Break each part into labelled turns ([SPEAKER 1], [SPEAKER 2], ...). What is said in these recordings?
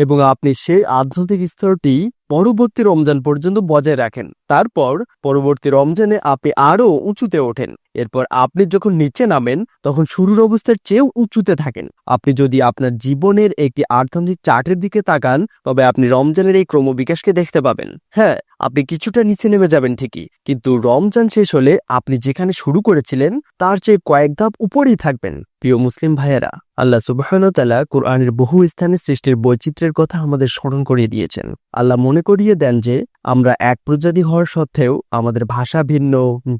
[SPEAKER 1] এবং আপনি সেই আধ্যাত্মিক স্তরটি পরবর্তী রমজান পর্যন্ত বজায় রাখেন। তারপর পরবর্তী রমজানে আপনি আরও উঁচুতে ওঠেন। এরপর আপনি যখন নিচে নামেন, তখন শুরুর অবস্থার চেয়েও উঁচুতে থাকেন। আপনি যদি আপনার জীবনের একটি আর্থনৈতিক চার্টের দিকে তাকান, তবে আপনি রমজানের এই ক্রমবিকাশকে দেখতে পাবেন। হ্যাঁ আপনি কিছুটা নিচে নেমে যাবেন ঠিকই, কিন্তু রমজান শেষ হলে আপনি যেখানে শুরু করেছিলেন, তার চেয়ে কয়েক ধাপ উপরেই থাকবেন। প্রিয় মুসলিম ভাইয়েরা, আল্লাহ সুবাহতালা কোরআনের বহু স্থানে সৃষ্টির বৈচিত্র্যের কথা আমাদের স্মরণ করিয়ে দিয়েছেন। আল্লাহ মনে করিয়ে দেন যে, আমরা এক প্রজাতি হওয়ার সত্ত্বেও আমাদের ভাষা ভিন্ন,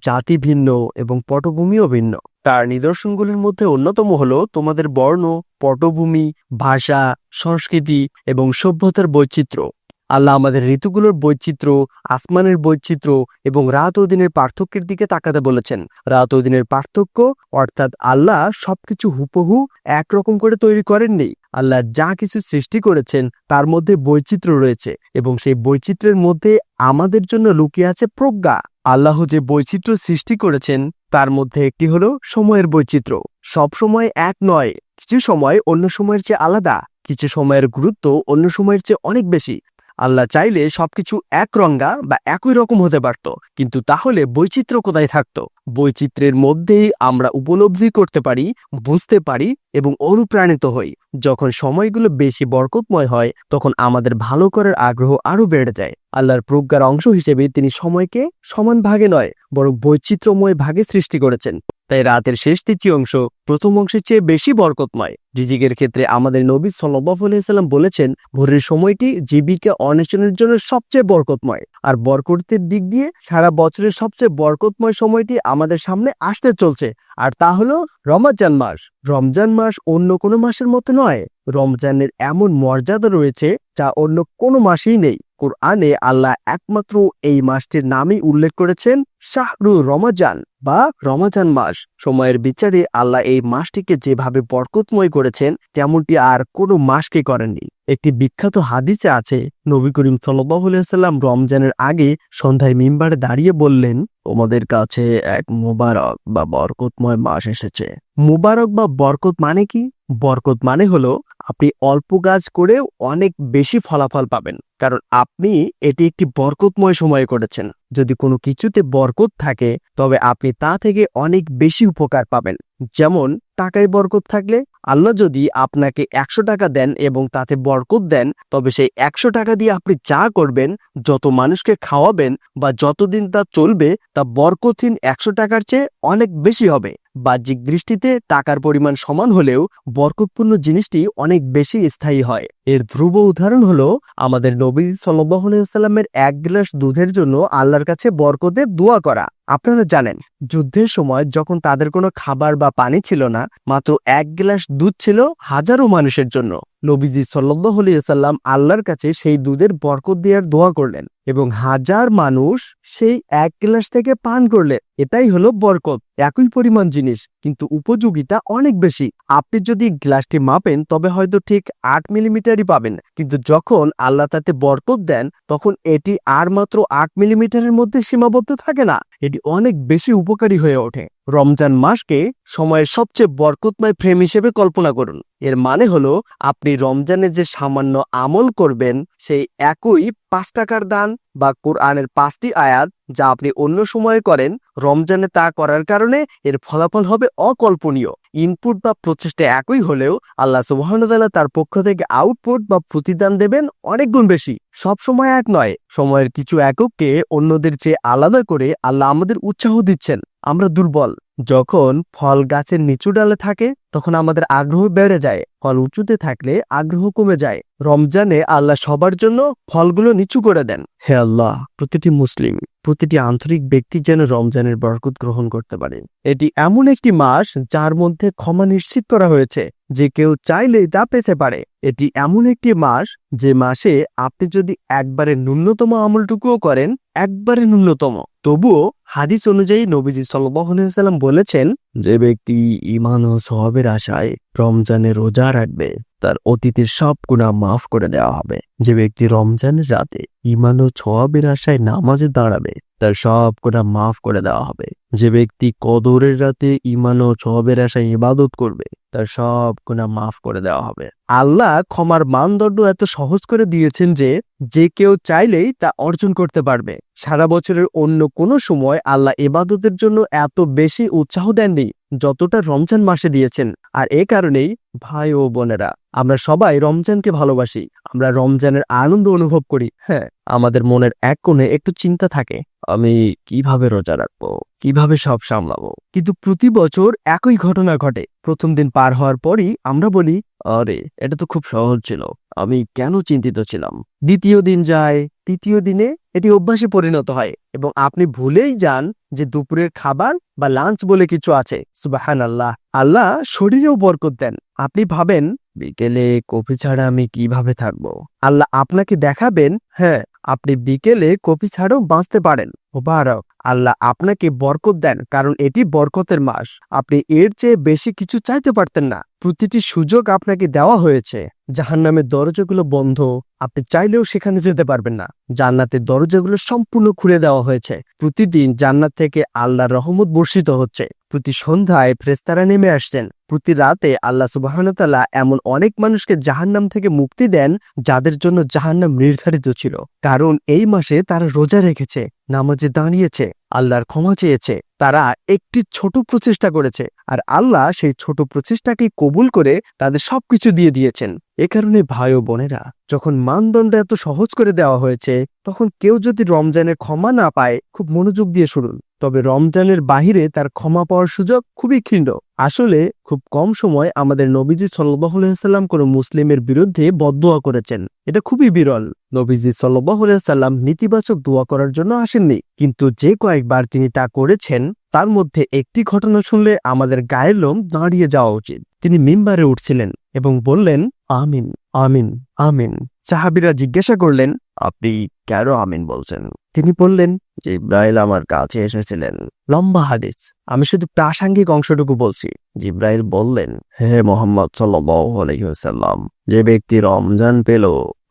[SPEAKER 1] জাতি ভিন্ন এবং পটভূমিও ভিন্ন। তার নিদর্শনগুলির মধ্যে অন্যতম হল তোমাদের বর্ণ, পটভূমি, ভাষা, সংস্কৃতি এবং সভ্যতার বৈচিত্র্য। আল্লাহ আমাদের ঋতুগুলোর বৈচিত্র্য, আসমানের বৈচিত্র্য এবং রাত ও দিনের পার্থক্যের দিকে তাকাতে বলেছেন। রাত ও দিনের পার্থক্য, অর্থাৎ আল্লাহ সবকিছু হুপহু একরকম করে তৈরি করেননি। আল্লাহ যা কিছু সৃষ্টি করেছেন, তার মধ্যে বৈচিত্র্য রয়েছে এবং সেই বৈচিত্র্যের মধ্যে আমাদের জন্য লুকিয়ে আছে প্রজ্ঞা। আল্লাহ যে বৈচিত্র্য সৃষ্টি করেছেন তার মধ্যে একটি হলো সময়ের বৈচিত্র্য। সব সময় এক নয়, কিছু সময় অন্য সময়ের চেয়ে আলাদা, কিছু সময়ের গুরুত্ব অন্য সময়ের চেয়ে অনেক বেশি। আল্লাহ চাইলে সবকিছু এক রঙ্গা বা একই রকম হতে পারত, কিন্তু তাহলে বৈচিত্র্য কোথায় থাকতো? বৈচিত্র্যের মধ্যেই আমরা উপলব্ধি করতে পারি, বুঝতে পারি এবং অনুপ্রাণিত হই। যখন সময়গুলো বেশি বরকতময় হয়, তখন আমাদের ভালো করার আগ্রহ আরও বেড়ে যায়। আল্লাহর প্রজ্ঞার অংশ হিসেবে তিনি সময়কে সমান ভাগে নয়, বরং বৈচিত্র্যময় ভাগে সৃষ্টি করেছেন। তাই রাতের শেষ তৃতীয় অংশ প্রথম অংশের চেয়ে বেশি বরকতময়। রিজিকের ক্ষেত্রে আমাদের নবী সাল্লাম বলেছেন, ভোরের সময়টি জীবিকা অন্বেষণের জন্য সবচেয়ে বরকতময়। আর বরকতের দিক দিয়ে সারা বছরের সবচেয়ে বরকতময় সময়টি আমাদের সামনে আসতে চলছে। আর তা হলো রমজান মাস। রমজান মাস অন্য কোনো মাসের মতো নয়। রমজানের এমন মর্যাদা রয়েছে যা অন্য কোনো মাসেই নেই। কোরআনে আল্লাহ একমাত্র এই মাসটির নামই উল্লেখ করেছেন শাহরু রমাজান বা রমাজান মাস। সময়ের বিচারে আল্লাহ এই মাসটিকে যেভাবে বরকতময় করেছেন, তেমনটি আর কোনো মাসকে করেননি। একটি বিখ্যাত হাদিসে আছে, নবী করিম সাল্লাম রমজানের আগে সন্ধ্যায় মিম্বারে দাঁড়িয়ে বললেন, তোমাদের কাছে এক মুবারক বা বরকতময় মাস এসেছে। মুবারক বা বরকত মানে কি? বরকত মানে হলো, আপনি অল্প কাজ করেও অনেক বেশি ফলাফল পাবেন। কারণ আপনি এটি একটি বরকতময় সময়ে করেছেন। যদি কোনো কিছুতে বরকত থাকে, তবে আপনি তা থেকে অনেক বেশি উপকার পাবেন। যেমন, টাকায় বরকত থাকলে আল্লাহ যদি আপনাকে একশো টাকা দেন এবং তাতে বরকত দেন, তবে সেই একশো টাকা দিয়ে আপনি যা করবেন, যত মানুষকে খাওয়াবেন বা যতদিন তা চলবে, তা বরকতহীন একশো টাকার চেয়ে অনেক বেশি হবে। বাহ্যিক দৃষ্টিতে টাকার পরিমাণ সমান হলেও বরকতপূর্ণ জিনিসটি অনেক বেশি স্থায়ী হয়। এর ধ্রুব উদাহরণ হলো আমাদের নবী সাল্লামের এক গ্লাস দুধের জন্য আল্লাহর কাছে বরকতের দোয়া করা। আপনারা জানেন, যুদ্ধের সময় যখন তাদের কোনো খাবার বা পানি ছিল না, মাত্র এক গ্লাস দুধ ছিল হাজারো মানুষের জন্য। নবীজি সাল্লাম আল্লাহর কাছে সেই দুধের বরকত দেওয়ার দোয়া করলেন এবং হাজার মানুষ সেই এক গ্লাস থেকে পান করলেন। এটাই হলো বরকত, একই পরিমাণ জিনিস, কিন্তু উপযোগিতা অনেক বেশি। আপনি যদি গ্লাসটি মাপেন, তবে হয়তো ঠিক আট মিলিমিটারই পাবেন। কিন্তু যখন আল্লাহ তাতে বরকত দেন, তখন এটি আর মাত্র আট মিলিমিটারের মধ্যে সীমাবদ্ধ থাকে না। এটি অনেক বেশি উপকারী হয়ে ওঠে। রমজান মাসকে সময়ের সবচেয়ে বরকতময় ফ্রেম হিসেবে কল্পনা করুন। এর মানে হলো, আপনি রমজানে যে সামান্য আমল করবেন, সেই একই পাঁচ টাকার দান বা কোরআনের পাঁচটি আয়াত যা আপনি অন্য সময়ে করেন, রমজানে তা করার কারণে এর ফলাফল হবে অকল্পনীয়। ইনপুট বা প্রচেষ্টা একই হলেও আল্লাহ সুবাহতাল্লাহ তার পক্ষ থেকে আউটপুট বা প্রতিদান দেবেন অনেক গুণ বেশি। সব সময় এক নয়, সময়ের কিছু একককে অন্যদের চেয়ে আলাদা করে আল্লাহ আমাদের উৎসাহ দিচ্ছেন। আমরা দুর্বল। যখন ফল গাছের নিচু ডালে থাকে, তখন আমাদের আগ্রহ বেড়ে যায়। ফল উঁচুতে থাকলে আগ্রহ কমে যায়। রমজানে আল্লাহ সবার জন্য ফলগুলো নিচু করে দেন। হে আল্লাহ, প্রতিটি মুসলিম, প্রতিটি আন্তরিক ব্যক্তি যেন রমজানের বরকত গ্রহণ করতে পারে। এটি এমন একটি মাস যার মধ্যে ক্ষমা নিশ্চিত করা হয়েছে, যে কেউ চাইলেই তা পেতে পারে। এটি এমন একটি মাস, যে মাসে আপনি যদি একবারে ন্যূনতম আমলটুকুও করেন, একবারে ন্যূনতম। তবুও হাদিস অনুযায়ী নবীজি সাল্লাম বলেছেন, যে ব্যক্তি ইমান ও সবের আশায় রমজানে রোজা রাখবে, তার অতীতের সব গুণা মাফ করে দেওয়া হবে। যে ব্যক্তি রমজানের রাতে ইমান ও ছোয়াবের আশায় নামাজে দাঁড়াবে, তার সব গুণা মাফ করে দেওয়া হবে। যে ব্যক্তি কদরের রাতে ইমান ও সবের আশায় ইবাদত করবে তার সব গুণা মাফ করে দেওয়া হবে। আল্লাহ ক্ষমার মানদণ্ড এত সহজ করে দিয়েছেন যে যে কেউ চাইলেই তা অর্জন করতে পারবে। সারা বছরের অন্য কোনো সময় আল্লাহ এবাদতের জন্য এত বেশি উৎসাহ দেননি, যতটা রমজান মাসে দিয়েছেন। আর এ কারণেই ভাই ও বোনেরা, আমরা সবাই রমজানকে ভালোবাসি। আমরা রমজানের আনন্দ অনুভব করি। হ্যাঁ আমাদের মনের এক কোণে একটু চিন্তা থাকে, আমি কীভাবে রোজা রাখব? কীভাবে সব সামলাবো? কিন্তু প্রতি বছর একই ঘটনা ঘটে। প্রথম দিন পার হওয়ার পরই আমরা বলি, আরে, এটা তো খুব সহজ ছিল। আমি কেন চিন্তিত ছিলাম? দ্বিতীয় দিন যায়, তৃতীয় দিনে এটি অভ্যাসে পরিণত হয় এবং আপনি ভুলেই যান যে দুপুরের খাবার বা লাঞ্চ বলে কিছু আছে। সুবাহান আল্লাহ আল্লাহ শরীরেও বরকত দেন। আপনি ভাবেন, বিকেলে কফি ছাড়া আমি কীভাবে থাকব? আল্লাহ আপনাকে দেখাবেন হ্যাঁ আপনি বিকেলে কফি ছাড়াও বাঁচতে পারেন। মোবারক, আল্লাহ আপনাকে বরকত দেন, কারণ এটি বরকতের মাস। আপনি এর চেয়ে বেশি কিছু চাইতে পারতেন না। প্রতিটি সুযোগ আপনাকে দেওয়া হয়েছে। জাহান জাহান্নামের দরজাগুলো বন্ধ। আপনি চাইলেও সেখানে যেতে পারবেন না। জান্নাতের দরজাগুলো সম্পূর্ণ খুলে দেওয়া হয়েছে। প্রতিদিন জান্নাত থেকে আল্লাহর রহমত বর্ষিত হচ্ছে। প্রতি সন্ধ্যায় ফ্রেস্তারা নেমে আসছেন। প্রতি রাতে আল্লাহ সুবাহনতাল্লাহ এমন অনেক মানুষকে জাহান্নাম থেকে মুক্তি দেন, যাদের জন্য জাহান্নাম নির্ধারিত ছিল। কারণ এই মাসে তারা রোজা রেখেছে। নামাজে দাঁড়িয়েছে, আল্লাহর ক্ষমা চেয়েছে, তারা একটি ছোট প্রচেষ্টা করেছে, আর আল্লাহ সেই ছোট প্রচেষ্টাকে কবুল করে তাদের সবকিছু দিয়ে দিয়েছেন। এ কারণে ভাই ও বোনেরা, যখন মানদণ্ড এত সহজ করে দেওয়া হয়েছে, তখন কেউ যদি রমজানের ক্ষমা না পায়, খুব মনোযোগ দিয়ে শুনুন। তবে রমজানের বাহিরে তার ক্ষমা পাওয়ার সুযোগ খুবই ক্ষীণ। আসলে খুব কম সময় আমাদের নবীজি সাল্লাহ সাল্লাম কোনো মুসলিমের বিরুদ্ধে বদদোয়া করেছেন। এটা খুবই বিরল। নবীজি সাল্লাম নেতিবাচক দোয়া করার জন্য আসেননি। কিন্তু যে কয়েকবার তিনি তা করেছেন, তার মধ্যে একটি ঘটনা শুনলে আমাদের গায়ের লোম দাঁড়িয়ে যাওয়া উচিত। তিনি মিম্বারে উঠছিলেন এবং বললেন, আমিন আমিন আমিন। সাহাবিরা জিজ্ঞাসা করলেন, আপনি কেন আমিন বলছেন? তিনি বললেন যে ইব্রাহিল আমার কাছে এসেছিলেন। লম্বা হাদিস। আমি শুধু প্রাসঙ্গিক অংশটুকু বলছি। জিব্রাইল বললেন, হে মোহাম্মদ সাল্লাম যে ব্যক্তি রমজান পেল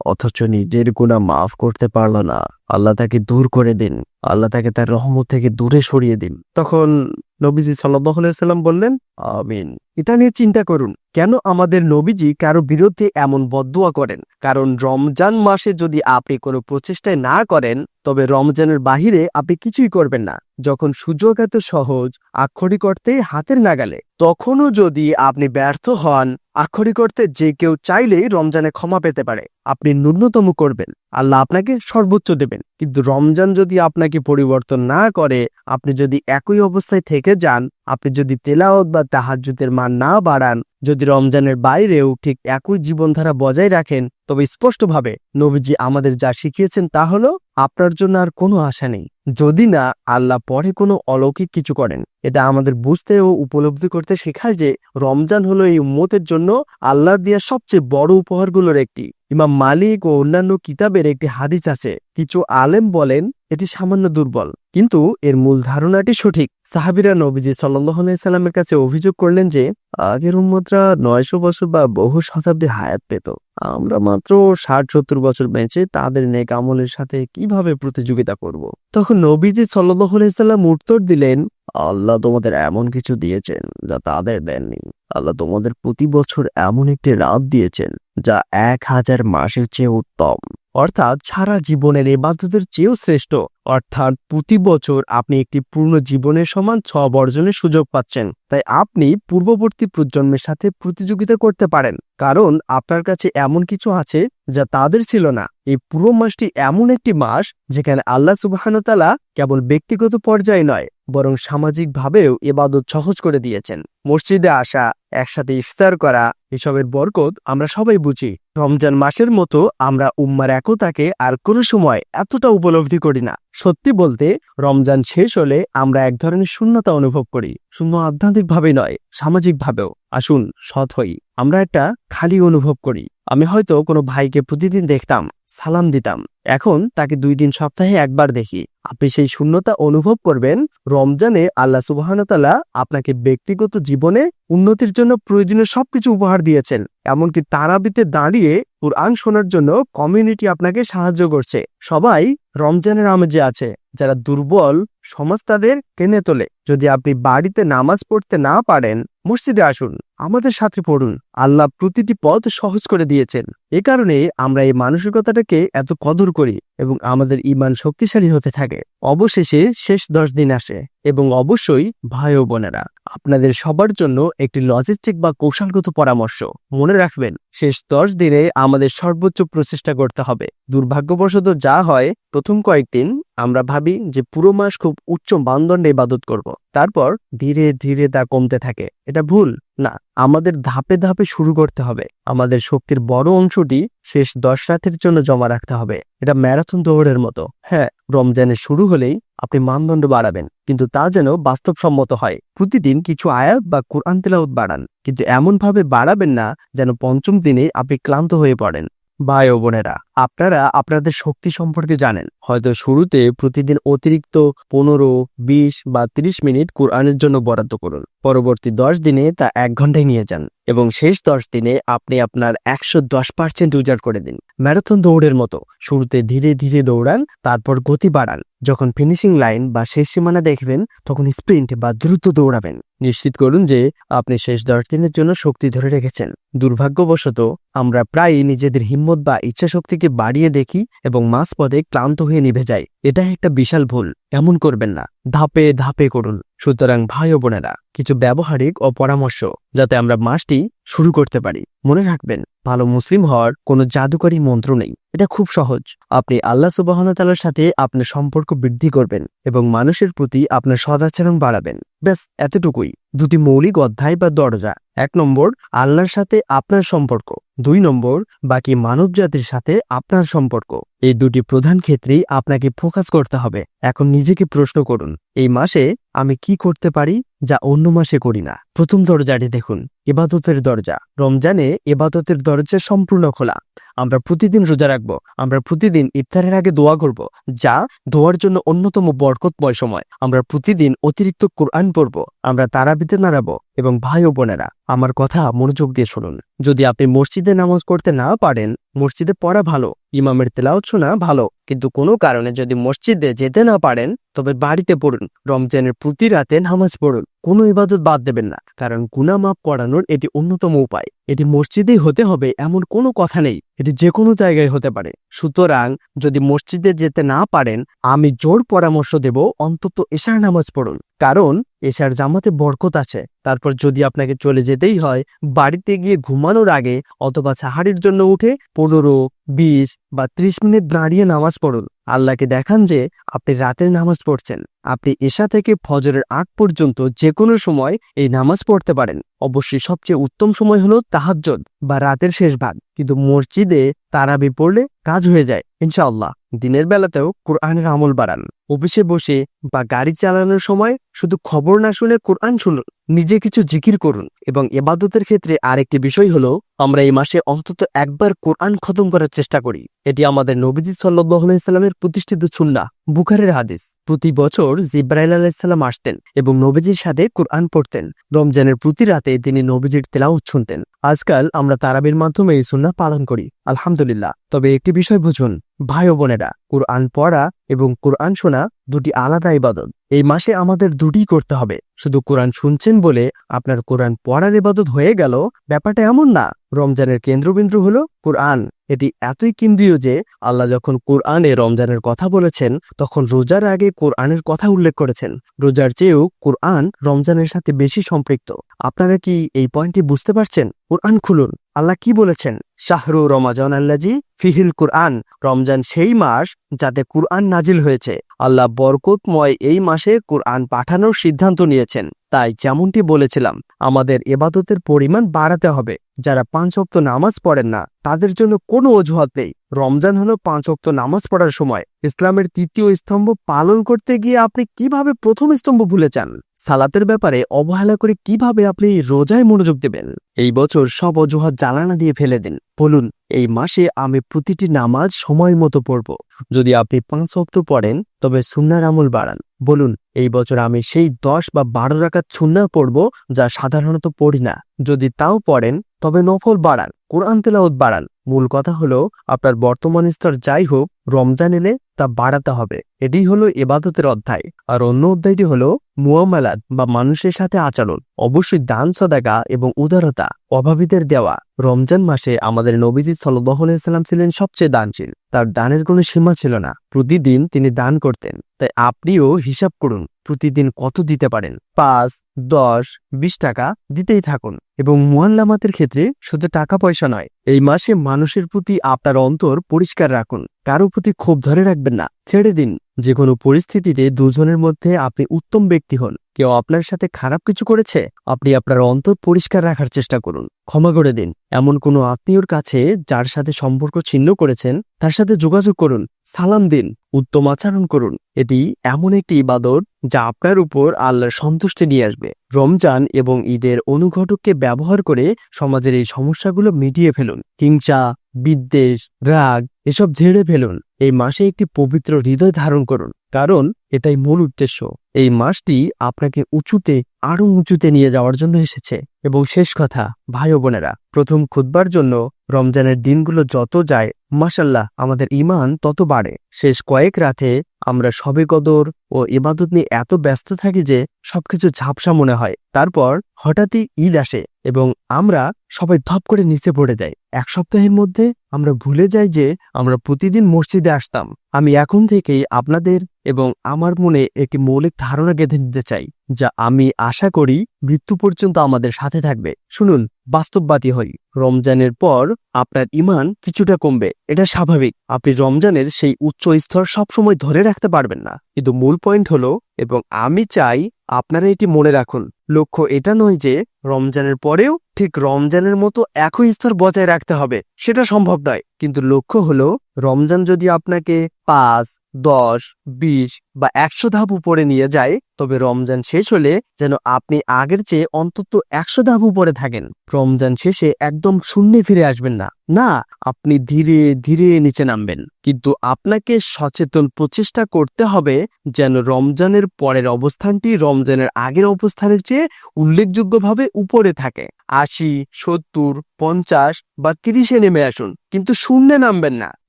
[SPEAKER 1] অথচ নিজের গুণা মাফ করতে পারল না। আল্লাহ তাকে দূর করে দিন। আল্লাহ তাকে তার রহমত থেকে দূরে সরিয়ে দিন। তখন নবীজি সাল্লাম বললেন, আমিন। এটা নিয়ে চিন্তা করুন। কেন আমাদের নবীজি কারও বিরুদ্ধে এমন বদুয়া করেন? কারণ রমজান মাসে যদি আপনি কোনো প্রচেষ্টায় না করেন, তবে রমজানের বাহিরে আপনি কিছুই করবেন না। যখন সুযোগ এত সহজ, আক্ষরিক অর্থে হাতের নাগালে। তখনও যদি আপনি ব্যর্থ হন আক্ষরিক অর্থে যে কেউ চাইলেই রমজানে ক্ষমা পেতে পারে। আপনি ন্যূনতম করবেন। আল্লাহ আপনাকে সর্বোচ্চ দেবেন। কিন্তু রমজান যদি আপনাকে পরিবর্তন না করে, আপনি যদি একই অবস্থায় থেকে যান, আপনি যদি তেলাওত বা তাহাজ্জুদের মান না বাড়ান, যদি রমজানের বাইরেও ঠিক একই জীবনধারা বজায় রাখেন, তবে স্পষ্টভাবে নবীজি আমাদের যা শিখিয়েছেন তা হলো, আপনার জন্য আর কোনো আশা নেই। যদি না, আল্লাহ পরে কোনো অলৌকিক কিছু করেন। এটা আমাদের বুঝতে ও উপলব্ধি করতে শেখায় যে রমজান হলো এই উম্মতের জন্য আল্লাহর দেওয়া সবচেয়ে বড় উপহারগুলোর একটি। ইমাম মালিক ও অন্যান্য কিতাবের একটি হাদিস আছে। কিছু আলেম বলেন, এটি সামান্য দুর্বল। কিন্তু এর মূল ধারণাটি সঠিক। সাহাবিরা নবীজি সাল্লামের কাছে অভিযোগ করলেন যে, আগের উম্মতরা নয়শো বছর বা বহু শতাব্দী হায়াত পেত। আমরা মাত্র ষাট সত্তর বছর বেঁচে তাদের নেক আমলের সাথে কীভাবে প্রতিযোগিতা করব। তখন নবীজি সাল্লাম উত্তর দিলেন, আল্লাহ তোমাদের এমন কিছু দিয়েছেন যা তাদের দেননি। আল্লাহ তোমাদের প্রতি বছর এমন একটি রাত দিয়েছেন যা এক হাজার মাসের চেয়ে উত্তম। অর্থাৎ সারা জীবনের এবাদতের চেয়েও শ্রেষ্ঠ। অর্থাৎ প্রতি বছর আপনি একটি পূর্ণ জীবনের সমান ছ বর্জনের সুযোগ পাচ্ছেন। তাই আপনি পূর্ববর্তী প্রজন্মের সাথে প্রতিযোগিতা করতে পারেন। কারণ আপনার কাছে এমন কিছু আছে যা তাদের ছিল না। এই পুরো মাসটি এমন একটি মাস যেখানে আল্লাহ সুবাহানতালা কেবল ব্যক্তিগত পর্যায়ে নয়, বরং সামাজিকভাবেও এবাদত সহজ করে দিয়েছেন। মসজিদে আসা, একসাথে ইফতার করা, এসবের বরকত আমরা সবাই বুঝি। রমজান মাসের মতো আমরা উম্মার একতাকে আর কোনো সময় এতটা উপলব্ধি করি না। সত্যি বলতে, রমজান শেষ হলে আমরা এক ধরনের শূন্যতা অনুভব করি। শূন্য আধ্যাত্মিকভাবে নয়, সামাজিকভাবেও। আসুন, সৎ হই। আমরা একটা খালি অনুভব করি। আমি হয়তো কোনো ভাইকে প্রতিদিন দেখতাম, সালাম দিতাম। এখন তাকে দুই দিন সপ্তাহে একবার দেখি। আপনি সেই শূন্যতা অনুভব করবেন রমজানে আল্লাহ সুবাহনতালা আপনাকে ব্যক্তিগত জীবনে উন্নতির জন্য প্রয়োজনীয় সবকিছু উপহার দিয়েছেন। এমনকি তারাবিতে দাঁড়িয়ে কোরআন শোনার জন্য কমিউনিটি আপনাকে সাহায্য করছে। সবাই রমজানের আমেজে আছে, যারা দুর্বল, সমাজ তাদের কেনে তোলে। যদি আপনি বাড়িতে নামাজ পড়তে না পারেন, মসজিদে আসুন, আমাদের সাথে পড়ুন। আল্লাহ প্রতিটি পথ সহজ করে দিয়েছেন। এ কারণে আমরা এই মানসিকতাটাকে এত কদর করি এবং আমাদের ইমান শক্তিশালী হতে থাকে। অবশেষে শেষ দশ দিন আসে এবং অবশ্যই ভাই ও বোনেরা, আপনাদের সবার জন্য একটি লজিস্টিক বা কৌশলগত পরামর্শ। মনে রাখবেন, শেষ দশ দিনে আমাদের সর্বোচ্চ প্রচেষ্টা করতে হবে। দুর্ভাগ্যবশত যা হয় প্রথম কয়েকদিন আমরা ভাবি যে পুরো মাস খুব উচ্চ মানদণ্ডে ইবাদত করব। তারপর ধীরে ধীরে তা কমতে থাকে। এটা ভুল, না। আমাদের ধাপে ধাপে শুরু করতে হবে। আমাদের শক্তির বড় অংশটি শেষ দশ রাতের জন্য জমা রাখতে হবে। এটা ম্যারাথন দৌড়ের মতো। হ্যাঁ রমজানে শুরু হলেই আপনি মানদণ্ড বাড়াবেন, কিন্তু তা যেন বাস্তবসম্মত হয়। প্রতিদিন কিছু আয়াত বা কোরআন তেলাওত বাড়ান, কিন্তু এমনভাবে বাড়াবেন না যেন পঞ্চম দিনে আপনি ক্লান্ত হয়ে পড়েন। ভাই ও বোনেরা, আপনারা আপনাদের শক্তি সম্পর্কে জানেন। হয়তো শুরুতে প্রতিদিন অতিরিক্ত পনেরো, বিশ বা ত্রিশ মিনিট কোরআনের জন্য বরাদ্দ করুন। পরবর্তী দশ দিনে তা এক ঘন্টায় নিয়ে যান এবং শেষ দশ দিনে আপনি আপনার একশো দশ পার্সেন্ট উজাড় করে দিন। ম্যারাথন দৌড়ের মতো, শুরুতে ধীরে ধীরে দৌড়ান, তারপর গতি বাড়ান। যখন ফিনিশিং লাইন বা শেষ সীমানা দেখবেন, তখন স্প্রিন্ট বা দ্রুত দৌড়াবেন। নিশ্চিত করুন যে, আপনি শেষ দশ দিনের জন্য শক্তি ধরে রেখেছেন। দুর্ভাগ্যবশত, আমরা প্রায়ই নিজেদের হিম্মত বা ইচ্ছাশক্তিকে বাড়িয়ে দেখি এবং মাঝপথে ক্লান্ত হয়ে নিভে যাই। এটা একটা বিশাল ভুল। এমন করবেন না। ধাপে ধাপে করুন। সুতরাং ভাই ও বোনেরা, কিছু ব্যবহারিক ও পরামর্শ যাতে আমরা মাসটি শুরু করতে পারি। মনে রাখবেন, ভালো মুসলিম হওয়ার কোনো জাদুকরী মন্ত্র নেই। এটা খুব সহজ। আপনি আল্লাহ সুবাহতালার সাথে আপনার সম্পর্ক বৃদ্ধি করবেন এবং মানুষের প্রতি আপনার সদাচরণ বাড়াবেন। ব্যাস, এতটুকুই। দুটি মৌলিক অধ্যায় বা দরজা। এক নম্বর, আল্লাহর সাথে আপনার সম্পর্ক। দুই নম্বর, বাকি মানব জাতির সাথে আপনার সম্পর্ক। এই দুটি প্রধান ক্ষেত্রেই আপনাকে ফোকাস করতে হবে। এখন নিজেকে প্রশ্ন করুন, এই মাসে আমি কি করতে পারি যা অন্য মাসে করি না? প্রথম দরজাটি দেখুন এবাদতের দরজা। রমজানে এবাদতের দরজা সম্পূর্ণ খোলা। আমরা প্রতিদিন রোজা রাখব। আমরা প্রতিদিন ইফতারের আগে দোয়া করব, যা দোয়ার জন্য অন্যতম বরকতময় সময়। আমরা প্রতিদিন অতিরিক্ত কোরআন পড়ব, আমরা তারাবিতে নাড়াবো এবং ভাই ও বোনেরা, আমার কথা মনোযোগ দিয়ে শুনুন। যদি আপনি মসজিদে নামাজ করতে না পারেন মসজিদে পড়া ভালো, ইমামের তেলাওত শোনা ভালো। কিন্তু কোনো কারণে যদি মসজিদে যেতে না পারেন, তবে বাড়িতে পড়ুন। রমজানের প্রতি রাতে নামাজ পড়ুন। কোনো ইবাদত বাদ দেবেন না। কারণ গুনা মাপ করানোর এটি অন্যতম উপায়। এটি মসজিদেই হতে হবে এমন কোনো কথা নেই। এটি যে কোনো জায়গায় হতে পারে। সুতরাং যদি মসজিদে যেতে না পারেন, আমি জোর পরামর্শ দেব, অন্তত এশার নামাজ পড়ুন। কারণ এশার জামাতে বরকত আছে। তারপর যদি আপনাকে চলে যেতেই হয়, বাড়িতে গিয়ে ঘুমানোর আগে অথবা সাহারির জন্য উঠে পনেরো, বিশ বা ত্রিশ মিনিট দাঁড়িয়ে নামাজ পড়ুন। আল্লাহকে দেখান যে আপনি রাতের নামাজ পড়ছেন। আপনি এশা থেকে ফজরের আগ পর্যন্ত যে কোনো সময় এই নামাজ পড়তে পারেন। অবশ্যই সবচেয়ে উত্তম সময় হলো তাহাজ্জদ বা রাতের শেষ ভাগ কিন্তু মসজিদে তারাবি পড়লে কাজ হয়ে যায়, ইনশাআল্লাহ। দিনের বেলাতেও কোরআনের আমল বাড়ান। অফিসে বসে বা গাড়ি চালানোর সময় শুধু খবর না শুনে কোরআন শুনুন, নিজে কিছু জিকির করুন এবং এবাদতের ক্ষেত্রে আরেকটি বিষয় হলো, আমরা এই মাসে অন্তত একবার কোরআন খতম করার চেষ্টা করি। এটি আমাদের নবীজি সাল্লামের প্রতিষ্ঠিত সুন্না বুখারের হাদিস। প্রতি বছর জিব্রাইল আলাইসাল্লাম আসতেন এবং নবীজির সাথে কোরআন পড়তেন। রমজানের প্রতি রাতে তিনি নবীজির তেলাও শুনতেন। আজকাল আমরা তারাবির মাধ্যমে এই সুন্না পালন করি আলহামদুলিল্লাহ। তবে একটি বিষয় বুঝুন ভাই বোনেরা, কোরআন পড়া এবং কোরআন শোনা দুটি আলাদা ইবাদত। এই মাসে আমাদের দুটি করতে হবে। শুধু কোরআন শুনছেন বলে আপনার কোরআন পড়ার ইবাদত হয়ে গেল, ব্যাপারটা এমন না। রমজানের কেন্দ্রবিন্দু হলো কোরআন। এটি এতই কেন্দ্রীয় যে আল্লাহ যখন কোরআনে রমজানের কথা বলেছেন, তখন রোজার আগে কোরআনের কথা উল্লেখ করেছেন। রোজার চেয়েও কোরআন রমজানের সাথে বেশি সম্পৃক্ত। আপনারা কি এই পয়েন্টটি বুঝতে পারছেন? কোরআন খুলুন। আল্লাহ কি বলেছেন? শাহরু রমাজান আল্লাজি ফিহিল কুরআন। রমজান সেই মাস যাতে কুরআন নাজিল হয়েছে। আল্লাহ বরকতময় এই মাসে কুরআন পাঠানোর সিদ্ধান্ত নিয়েছেন। তাই যেমনটি বলেছিলাম, আমাদের এবাদতের পরিমাণ বাড়াতে হবে। যারা পাঁচ অক্ত নামাজ পড়েন না, তাদের জন্য কোনো অজুহাত নেই। রমজান হলো পাঁচ অক্ত নামাজ পড়ার সময়। ইসলামের তৃতীয় স্তম্ভ পালন করতে গিয়ে আপনি কীভাবে প্রথম স্তম্ভ ভুলে যান? সালাতের ব্যাপারে অবহেলা করে কীভাবে আপনি রোজায় মনোযোগ দেবেন? এই বছর সব অজুহাত জ্বালানা দিয়ে ফেলে দিন। বলুন, এই মাসে আমি প্রতিটি নামাজ সময় মতো পড়ব। যদি আপনি পাঁচ অক্ত পড়েন, তবে সুন্নার আমল বাড়ান। বলুন, এই বছর আমি সেই দশ বা বারো রাকাত সুন্না পড়ব যা সাধারণত পড়ি না। যদি তাও পড়েন, তবে নফল বাড়ান, কোরআন তেলাওত বাড়ান। মূল কথা হলো, আপনার বর্তমান স্তর যাই হোক, রমজান এলে তা বাড়াতে হবে। এটাই হলো এবাদতের অধ্যায়। আর অন্য অধ্যায়টি হলো মুয়ামালাত বা মানুষের সাথে আচরণ। অবশ্যই দান সদাগা এবং উদারতা অভাবীদের দেওয়া। রমজান মাসে আমাদের নবীজি সাল্লাম ছিলেন সবচেয়ে দানশীল। তার দানের কোনো সীমা ছিল না। প্রতিদিন তিনি দান করতেন। তাই আপনিও হিসাব করুন, প্রতিদিন কত দিতে পারেন? পাঁচ, দশ, বিশ টাকা দিতেই থাকুন। এবং মুয়াল্লামাতের ক্ষেত্রে শুধু টাকা পয়সা নয় এই মাসে মানুষের প্রতি আপনার অন্তর পরিষ্কার রাখুন। কারও প্রতি ক্ষোভ ধরে রাখবেন না। ছেড়ে দিন। যে কোনো পরিস্থিতিতে দুজনের মধ্যে আপনি উত্তম ব্যক্তি হন। কেউ আপনার সাথে খারাপ কিছু করেছে, আপনি আপনার অন্তর পরিষ্কার রাখার চেষ্টা করুন। ক্ষমা করে দিন। এমন কোনো আত্মীয়র কাছে যার সাথে সম্পর্ক ছিন্ন করেছেন, তার সাথে যোগাযোগ করুন। সালাম দিন, উত্তম আচরণ করুন। এটি এমন একটি ইবাদত যা আপনার উপর আল্লাহর সন্তুষ্টি নিয়ে আসবে। রমজান এবং ঈদের অনুঘটককে ব্যবহার করে সমাজের এই সমস্যাগুলো মিটিয়ে ফেলুন। হিংসা, বিদ্বেষ, রাগ, এসব ঝেড়ে ফেলুন। এই মাসে একটি পবিত্র হৃদয় ধারণ করুন। কারণ এটাই মূল উদ্দেশ্য। এই মাসটি আপনাকে উঁচুতে আরও উঁচুতে নিয়ে যাওয়ার জন্য এসেছে। এবং শেষ কথা, ভাই বোনেরা, প্রথম খুদবার জন্য রমজানের দিনগুলো যত যায় মাসাল্লাহ আমাদের ইমান তত বাড়ে। শেষ কয়েক রাতে আমরা সবে কদর ও ইবাদত নিয়ে এত ব্যস্ত থাকি যে সবকিছু ঝাপসা মনে হয়। তারপর হঠাৎই ঈদ আসে এবং আমরা সবাই ধপ করে নিচে পড়ে যাই। এক সপ্তাহের মধ্যে আমরা ভুলে যাই যে আমরা প্রতিদিন মসজিদে আসতাম। আমি এখন থেকেই আপনাদের এবং আমার মনে একটি মৌলিক ধারণা গেঁথে দিতে চাই, যা আমি আশা করি মৃত্যু পর্যন্ত আমাদের সাথে থাকবে। শুনুন, বাস্তববাদী হই। রমজানের পর আপনার ইমান কিছুটা কমবে। এটা স্বাভাবিক। আপনি রমজানের সেই উচ্চ স্তর সবসময় ধরে রাখতে পারবেন না। কিন্তু মূল পয়েন্ট হলো, এবং আমি চাই আপনারা এটি মনে রাখুন। লক্ষ্য এটা নয় যে রমজানের পরেও ঠিক রমজানের মতো একই স্তর বজায় রাখতে হবে, সেটা সম্ভব নয়। কিন্তু লক্ষ্য হলো, রমজান যদি আপনাকে পাঁচ, দশ, বিশ বা একশো ধাপ উপরে নিয়ে যায়, তবে রমজান শেষ হলে যেন আপনি আগের চেয়ে অন্তত একশো ধাপ উপরে থাকেন। রমজান শেষে একদম শূন্যে ফিরে আসবেন না। না, আপনি ধীরে ধীরে নিচে নামবেন। কিন্তু আপনাকে সচেতন প্রচেষ্টা করতে হবে যেন রমজানের পরের অবস্থানটি রমজানের আগের অবস্থানের চেয়ে উল্লেখযোগ্যভাবে উপরে থাকে। আশি, সত্তর, পঞ্চাশ বা তিরিশে নেমে আসুন, কিন্তু শূন্যে নামবেন না।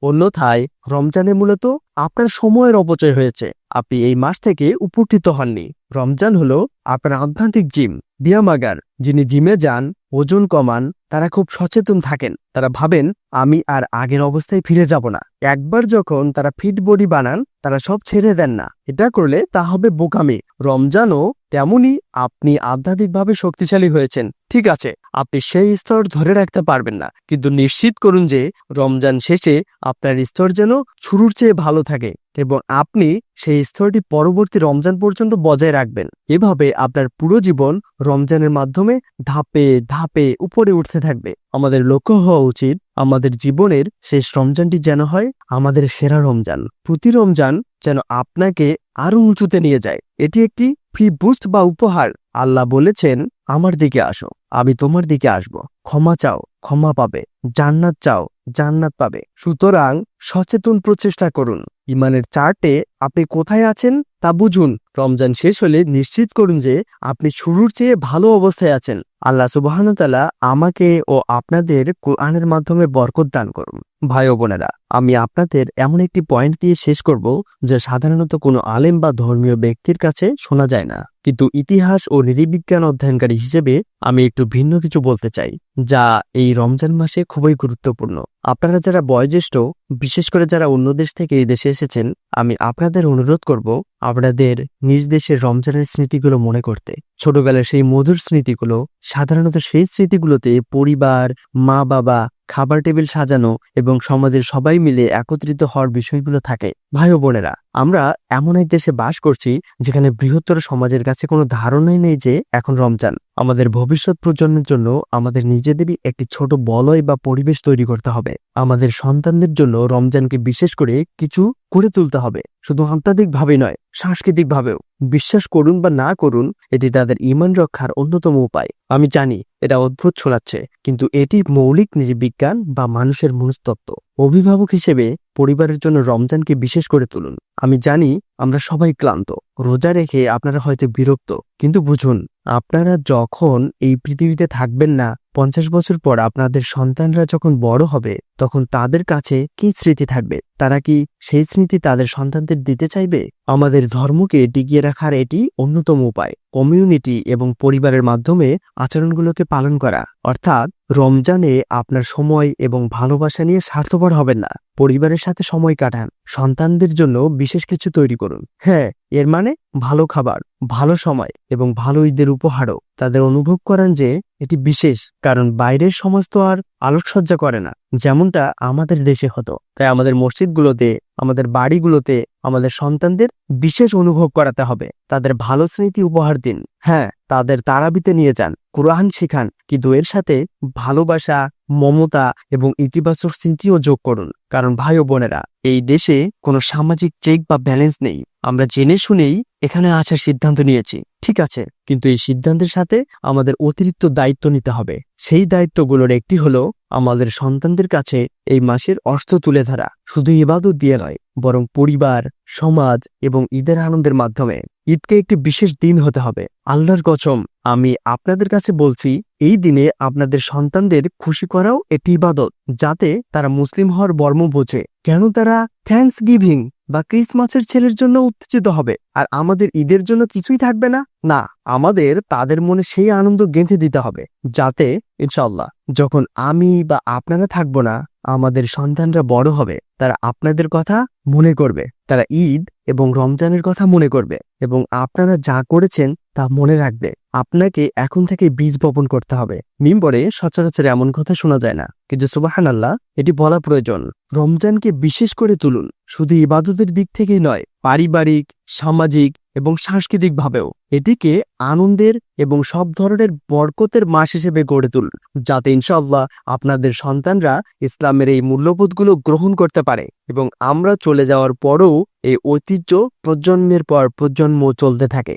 [SPEAKER 1] অন্যথায় রমজানে মূলত আপনার সময়ের অপচয় হয়েছে। আপনি এই মাস থেকে উপকৃত হননি। রমজান হলো আপনার আধ্যাত্মিক জিম, ব্যায়ামাগার, যিনি জিমে যান, ওজন কমান, তারা খুব সচেতন থাকেন। তারা ভাবেন, আমি আর আগের অবস্থায় ফিরে যাব না। একবার যখন তারা ফিট বডি বানান, তারা সব ছেড়ে দেন না। এটা করলে তা হবে বোকামি। রমজানও তেমনই আপনি আধ্যাত্মিকভাবে শক্তিশালী হয়েছেন। ঠিক আছে। আপনি সেই স্তর ধরে রাখতে পারবেন না। কিন্তু নিশ্চিত করুন যে, রমজান শেষে আপনার স্তর যেন শুরুর চেয়ে ভালো থাকে এবং আপনি সেই স্তরটি পরবর্তী রমজান পর্যন্ত বজায় রাখবেন। এভাবে আপনার পুরো জীবন রমজানের মাধ্যমে ধাপে ধাপে উপরে উঠতে থাকবে। আমাদের লক্ষ্য হওয়া উচিত আমাদের জীবনের শেষ রমজানটি যেন হয় আমাদের সেরা রমজান। প্রতি রমজান যেন আপনাকে আরও উঁচুতে নিয়ে যায়। এটি একটি ফ্রি বুস্ট বা উপহার। আল্লাহ বলেছেন, আমার দিকে আসো। আমি তোমার দিকে আসব। ক্ষমা চাও, ক্ষমা পাবে, জান্নাত চাও, জান্নাত পাবে। সুতরাং সচেতন প্রচেষ্টা করুন। ইমানের চার্টে আপনি কোথায় আছেন তা বুঝুন। রমজান শেষ হলে নিশ্চিত করুন যে আপনি শুরুর চেয়ে ভালো অবস্থায় আছেন। আল্লাহ সুবাহতালা আমাকে ও আপনাদের কোরআনের মাধ্যমে বরকত দান করুন। ভাই বোনেরা, আমি আপনাদের এমন একটি পয়েন্ট দিয়ে শেষ করব যা সাধারণত কোনো আলেম বা ধর্মীয় ব্যক্তির কাছে শোনা যায় না। কিন্তু ইতিহাস ও নৃবিজ্ঞান অধ্যয়নকারী হিসেবে আমি একটু ভিন্ন কিছু বলতে চাই। যা এই রমজান মাসে খুবই গুরুত্বপূর্ণ। আপনারা যারা বয়োজ্যেষ্ঠ, বিশেষ করে যারা অন্য দেশ থেকে এই দেশে এসেছেন, আমি আপনাদের অনুরোধ করব আপনাদের নিজ দেশের রমজানের স্মৃতিগুলো মনে করতে। ছোটবেলার সেই মধুর স্মৃতিগুলো, সাধারণত সেই স্মৃতিগুলোতে পরিবার, মা, বাবা, খাবার টেবিল সাজানো এবং সমাজের সবাই মিলে একত্রিত হওয়ার বিষয়গুলো থাকে। ভাই বোনেরা, আমরা এমন এক দেশে বাস করছি, যেখানে বৃহত্তর সমাজের কাছে কোনো ধারণাই নেই যে এখন রমজান। আমাদের ভবিষ্যৎ প্রজন্মের জন্য আমাদের নিজেদেরই একটি ছোট বলয় বা পরিবেশ তৈরি করতে হবে। আমাদের সন্তানদের জন্য রমজানকে বিশেষ করে কিছু করে তুলতে হবে। শুধু আন্তর্জাতিকভাবে নয়, সাংস্কৃতিকভাবেও। বিশ্বাস করুন বা না করুন, এটি তাদের ইমান রক্ষার অন্যতম উপায়। আমি জানি এটা অদ্ভুত শোনাচ্ছে, কিন্তু এটি মৌলিক বিজ্ঞান বা মানুষের মনস্তত্ত্ব। অভিভাবক হিসেবে পরিবারের জন্য রমজানকে বিশেষ করে তুলুন। আমি জানি আমরা সবাই ক্লান্ত। রোজা রেখে আপনারা হয়তো বিরক্ত, কিন্তু বুঝুন আপনারা যখন এই পৃথিবীতে থাকবেন না, পঞ্চাশ বছর পর আপনাদের সন্তানরা যখন বড় হবে, তখন তাদের কাছে কি স্মৃতি থাকবে? তারা কি সেই স্মৃতি তাদের সন্তানদের দিতে চাইবে? আমাদের ধর্মকে টিকিয়ে রাখার এটি অন্যতম উপায়। কমিউনিটি এবং পরিবারের মাধ্যমে আচরণগুলোকে পালন করা। অর্থাৎ, রমজানে আপনার সময় এবং ভালোবাসা নিয়ে স্বার্থপর হবেন না। পরিবারের সাথে সময় কাটান। সন্তানদের জন্য বিশেষ কিছু তৈরি করুন। হ্যাঁ এর মানে ভালো খাবার। ভালো সময় এবং ভালো ঈদের উপহারও তাদের অনুভব করেন যে এটি বিশেষ, কারণ বাইরের সমাজ তো আর আলোকসজ্জা করে না, যেমনটা আমাদের দেশে হতো। তাই আমাদের মসজিদগুলোতে, আমাদের বাড়িগুলোতে, আমাদের সন্তানদের বিশেষ অনুভব করাতে হবে। তাদের ভালো স্মৃতি উপহার দিন। হ্যাঁ তাদের তারাবিতে নিয়ে যান। কোরআন শিখান, কিন্তু এর সাথে ভালোবাসা, মমতা এবং ইতিবাচক স্মৃতিও যোগ করুন। কারণ ভাই ও বোনেরা, এই দেশে কোনো সামাজিক চেক বা ব্যালেন্স নেই। আমরা জেনে শুনেই এখানে আসার সিদ্ধান্ত নিয়েছি। ঠিক আছে, কিন্তু এই সিদ্ধান্তের সাথে আমাদের অতিরিক্ত দায়িত্ব নিতে হবে। সেই দায়িত্বগুলোর একটি হলো আমাদের সন্তানদের কাছে এই মাসের অর্থ তুলে ধরা। শুধু ইবাদত দিয়ে নয়, বরং পরিবার, সমাজ এবং ঈদের আনন্দের মাধ্যমে। ঈদকে একটি বিশেষ দিন হতে হবে। আল্লাহর কসম, আমি আপনাদের কাছে বলছি, এই দিনে আপনাদের সন্তানদের খুশি করাও একটি ইবাদত, যাতে তারা মুসলিম হওয়ার বর্ম বোঝে কেন তারা থ্যাঙ্কস গিভিং বা ক্রিসমাসের ছেলের জন্য উত্তেজিত হবে। আর আমাদের ঈদের জন্য কিছুই থাকবে না? না, আমাদের তাদের মনে সেই আনন্দ গেঁথে দিতে হবে। যাতে ইনশাল্লাহ যখন আমি বা আপনারা থাকব না, আমাদের সন্তানরা বড় হবে। তারা আপনাদের কথা মনে করবে। তারা ঈদ এবং রমজানের কথা মনে করবে। এবং আপনারা যা করেছেন তা মনে রাখবে। আপনাকে এখন থেকে বীজ বপন করতে হবে। মিম্বরে সচরাচর এমন কথা শোনা যায় না। কিন্তু সুবাহান আল্লাহ এটি বলা প্রয়োজন। রমজানকে বিশেষ করে তুলুন। শুধু ইবাদতের দিক থেকেই নয়, পারিবারিক, সামাজিক এবং সাংস্কৃতিকভাবেও। এটিকে আনন্দের এবং সব ধরনের বরকতের মাস হিসেবে গড়ে তুলুন, যাতে ইনশাআল্লাহ আপনাদের সন্তানরা ইসলামের এই মূল্যবোধগুলো গ্রহণ করতে পারে এবং আমরা চলে যাওয়ার পরও এই ঐতিহ্য প্রজন্মের পর প্রজন্ম চলতে থাকে।